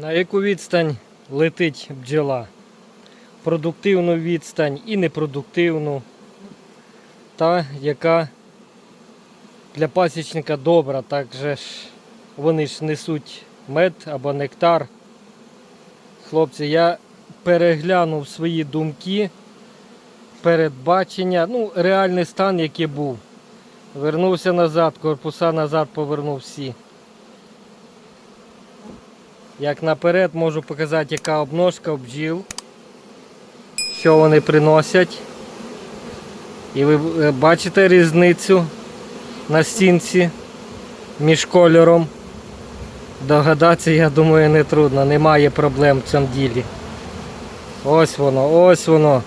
На яку відстань летить бджола? Продуктивну відстань і непродуктивну. Та, яка для пасічника добра, так же ж вони ж несуть мед або нектар. Хлопці, я переглянув свої думки, передбачення, ну, реальний стан, який був. Вернувся назад, корпуса назад повернув всі. Як наперед можу показати, яка обножка бджіл, що вони приносять. І ви е, бачите різницю на стінці між кольором. Догадатися, я думаю, не трудно, немає проблем в цьому ділі. Ось воно, ось воно.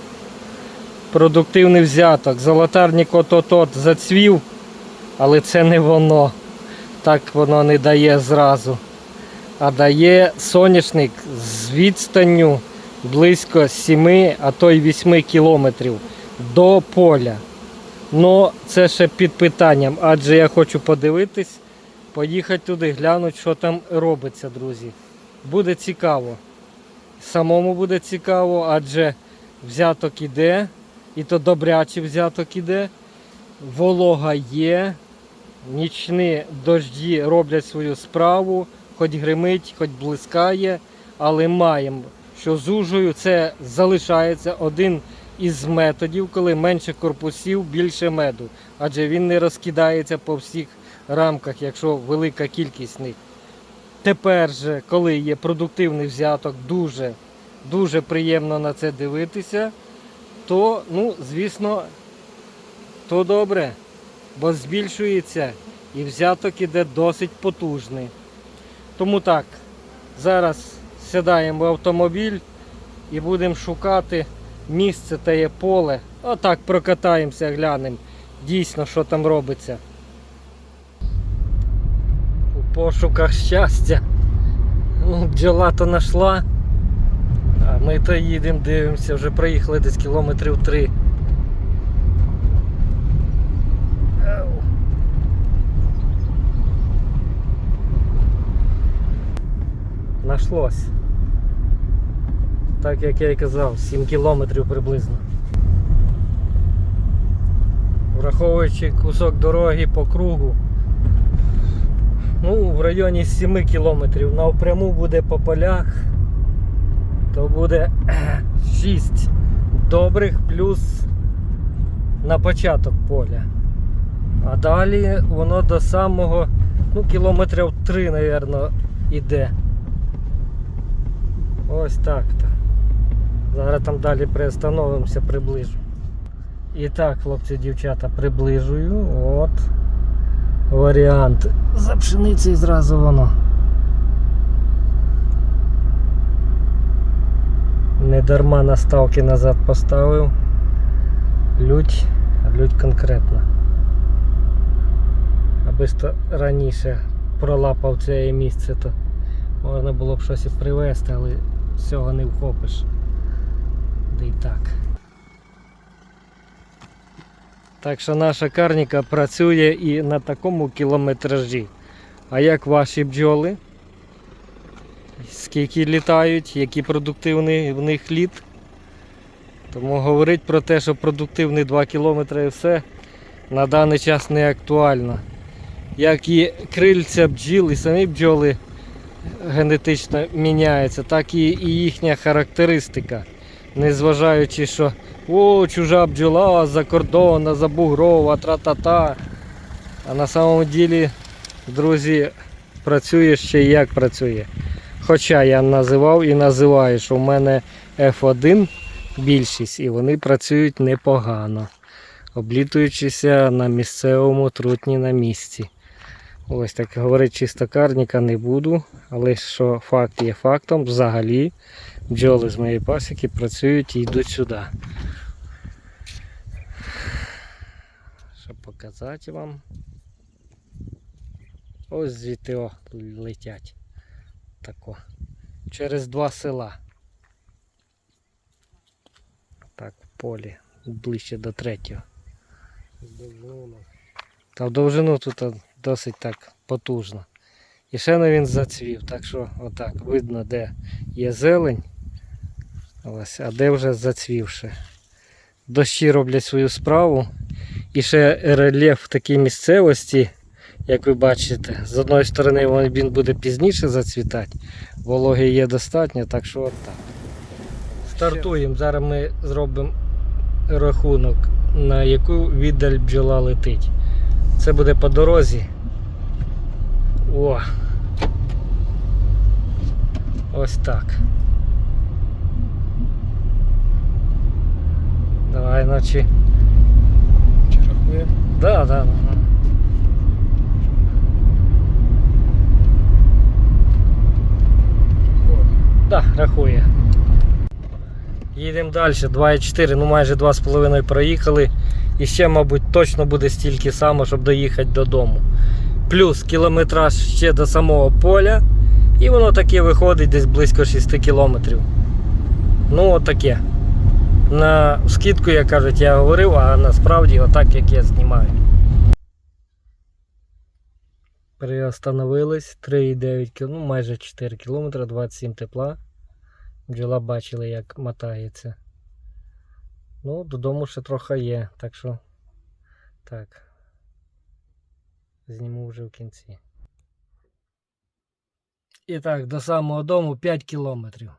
Продуктивний взяток. Золотарник от-от-от зацвів, але це не воно. Так воно не дає зразу. А дає соняшник з відстанню близько 7, а то й 8 кілометрів до поля. Ну, це ще під питанням, адже я хочу подивитись, поїхати туди, глянути, що там робиться, друзі. Буде цікаво. Самому буде цікаво, адже взяток іде, і то добрячий взяток іде. Волога є, нічні дожді роблять свою справу, хоч гримить, хоч блискає, але маємо, що зужую, це залишається один із методів, коли менше корпусів, більше меду. Адже він не розкидається по всіх рамках, якщо велика кількість них. Тепер же, коли є продуктивний взяток, дуже, дуже приємно на це дивитися, то, ну, звісно, то добре, бо збільшується і взяток іде досить потужний. Тому так, зараз сідаємо в автомобіль і будемо шукати місце та є поле. Отак прокатаємося, глянемо дійсно, що там робиться. У пошуках щастя. Ну, бджола то знайшла. А ми то їдемо, дивимося, вже проїхали десь кілометрів три. Нашлось. Так як я і казав, 7 кілометрів приблизно. Враховуючи кусок дороги по кругу, ну, в районі 7 кілометрів. Навпряму буде по полях, то буде 6 добрих плюс на початок поля. А далі воно до самого, ну, кілометрів 3, мабуть, іде. Ось так-то. Зараз там далі приостановимося, приближу. І так, хлопці, дівчата, приближую. От. Варіант. За пшеницею зразу воно. Не дарма наставки назад поставив. Лють, лють конкретно. Аби раніше пролапав це місце, то можна було б щось і привезти, але всього не вхопиш. Да і так. Так що наша карніка працює і на такому кілометражі. А як ваші бджоли? Скільки літають, який продуктивний в них літ? Тому говорить про те, що продуктивний 2 кілометри і все на даний час не актуально. Як і крильця бджіл, і самі бджоли генетично міняються, так і, і їхня характеристика. Незважаючи, що о, чужа бджола за кордона, за бугрова, тра-та-та. А на самому ділі, друзі, працює ще і як працює. Хоча я називав і називаю, що в мене F1 більшість і вони працюють непогано, облітуючися на місцевому трутні на місці. Ось так говорить чисто карніка не буду, але що факт є фактом, взагалі бджоли з моєї пасіки працюють і йдуть сюди. Щоб показати вам. Ось звідти о, летять. Тако. Через два села. Так, в полі, ближче до третього. Та в довжину тут досить так потужно. І ще він зацвів. Так що отак видно, де є зелень. Ось, а де вже зацвівши. Дощі роблять свою справу. І ще рельєф в такій місцевості, як ви бачите, з одної сторони він- буде пізніше зацвітати, вологи є достатньо, так що от так. Стартуємо. Зараз ми зробимо рахунок, на яку віддаль бджола летить. Це буде по дорозі. О! Ось так. Давай, наче. Чи рахує? Да, да, да. Рахує. Да, рахує. Їдемо далі, 2,4, ну майже 2,5 проїхали. І ще, мабуть, точно буде стільки само, щоб доїхати додому. Плюс кілометраж ще до самого поля. І воно таке виходить десь близько 6 кілометрів. Ну, отаке. На скидку, як кажуть, я говорив, а насправді отак, як я знімаю. Приостановились 3,9 км, ну майже 4 км, 27 тепла. Бджола бачили, як мотається. Ну, додому ще трохи є, так що. Так. Зніму вже в кінці. І так, до самого дому 5 кілометрів.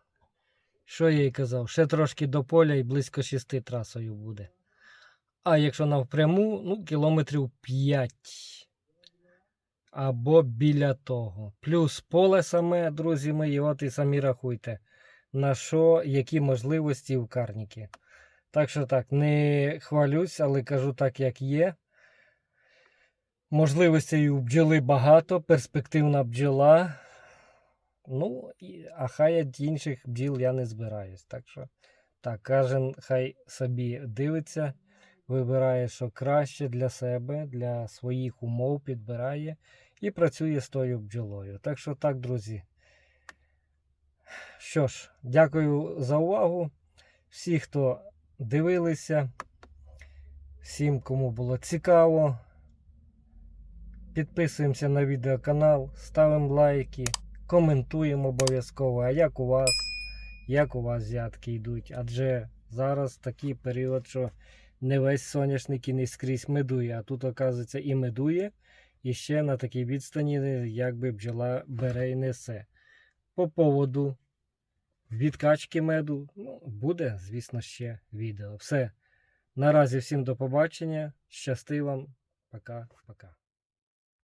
Що я їй казав? Ще трошки до поля і близько 6 трасою буде. А якщо навпряму, ну, кілометрів 5 або біля того. Плюс поле саме, друзі мої, от і самі рахуйте, на що, які можливості в карніки. Так що так, не хвалюсь, але кажу так, як є. Можливостей у бджоли багато, перспективна бджола. Ну, а хай інших бджіл я не збираюсь. Так що, так, кожен хай собі дивиться, вибирає, що краще для себе, для своїх умов підбирає і працює з тою бджолою. Так що так, друзі. Що ж, дякую за увагу. Всі, хто дивилися, всім, кому було цікаво. Підписуємося на відеоканал, ставимо лайки, коментуємо обов'язково. А як у вас, як у вас взятки йдуть? Адже зараз такий період, що не весь соняшник і не скрізь медує, а тут, оказується, і медує, і ще на такій відстані, якби бджола бере і несе. По поводу відкачки меду, ну, буде, звісно, ще відео. Все. Наразі всім до побачення. Щасти вам. Пока-пока.